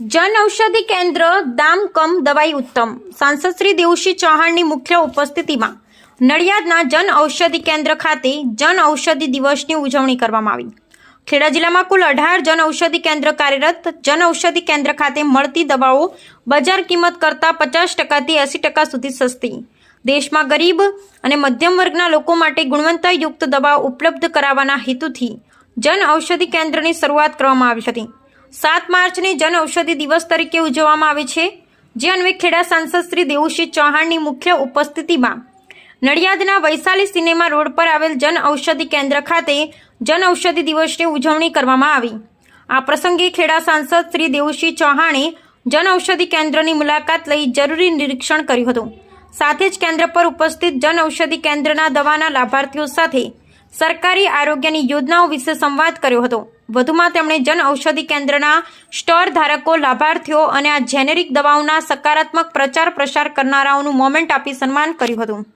જન ઔષધિ કેન્દ્ર દામ કમ, દવાઈ ઉત્તમ. સાંસદ શ્રી દેવશ્રી ચૌહાણની મુખ્ય ઉપસ્થિતિમાં નડિયાદના જન ઔષધિ કેન્દ્ર ખાતે જન ઔષધિ દિવસની ઉજવણી કરવામાં આવી. ખેડા જિલ્લામાં કુલ અઢાર જન ઔષધિ કેન્દ્ર કાર્યરત જન ઔષધિ કેન્દ્ર ખાતે મળતી દવાઓ બજાર કિંમત કરતાં પચાસ ટકાથી એંસી ટકા સુધી સસ્તી. દેશમાં ગરીબ અને મધ્યમ વર્ગના લોકો માટે ગુણવત્તાયુક્ત દવાઓ ઉપલબ્ધ કરાવવાના હેતુથી જન ઔષધિ કેન્દ્રની શરૂઆત કરવામાં આવી હતી. સાત માર્ચને જન ઔષધિ દિવસ તરીકે ઉજવવામાં આવે છે, જે અન્વે ખેડા સાંસદ શ્રી દેવુસિંહ ચૌહાણની મુખ્ય ઉપસ્થિતિમાં નડિયાદના વૈશાલી સિનેમા રોડ પર આવેલ જન ઔષધિ કેન્દ્ર ખાતે જન ઔષધિ દિવસની ઉજવણી કરવામાં આવી. આ પ્રસંગે ખેડા સાંસદ શ્રી દેવુસિંહ ચૌહાણે જન ઔષધિ કેન્દ્રની મુલાકાત લઈ જરૂરી નિરીક્ષણ કર્યું હતું. સાથે જ કેન્દ્ર પર ઉપસ્થિત જન ઔષધિ કેન્દ્રના દવાના લાભાર્થીઓ સાથે સરકારી આરોગ્યની યોજનાઓ વિશે સંવાદ કર્યો હતો. વધુમાં તેમણે જન ઔષધિ કેન્દ્રના સ્ટોર ધારકો, લાભાર્થીઓ અને આ જેનેરિક દવાઓના સકારાત્મક પ્રચાર પ્રસાર કરનારાઓનું મોમેન્ટ આપી સન્માન કર્યું હતું.